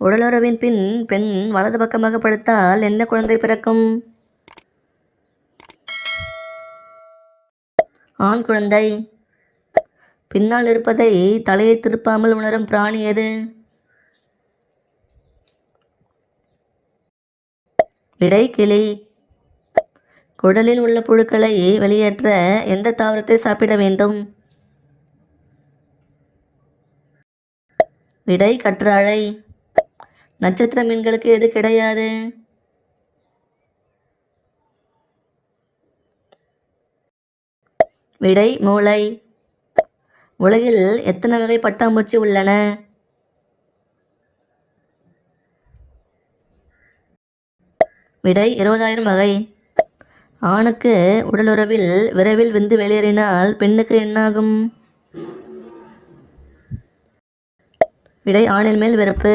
உடலுறவின் பின் பெண் வலது பக்கமாக படுத்தால் எந்த குழந்தை பிறக்கும்? ஆண் குழந்தை. பின்னால் இருப்பதை தலையை திருப்பாமல் உணரும் பிராணி எது? விடை கிளி. குடலில் உள்ள புழுக்களை வெளியேற்ற எந்த தாவரத்தை சாப்பிட வேண்டும்? விடை கற்றாழை. நட்சத்திர மீன்களுக்கு எது கிடையாது? விடை மூளை. உலகில் எத்தனை வகை பட்டாம்பூச்சி உள்ளன? விடை இருபதாயிரம் வகை. ஆணுக்கு உடலுறவில் விரைவில் விந்து வெளியேறினால் பெண்ணுக்கு என்னாகும்? விடை ஆணில் மேல் வெறுப்பு.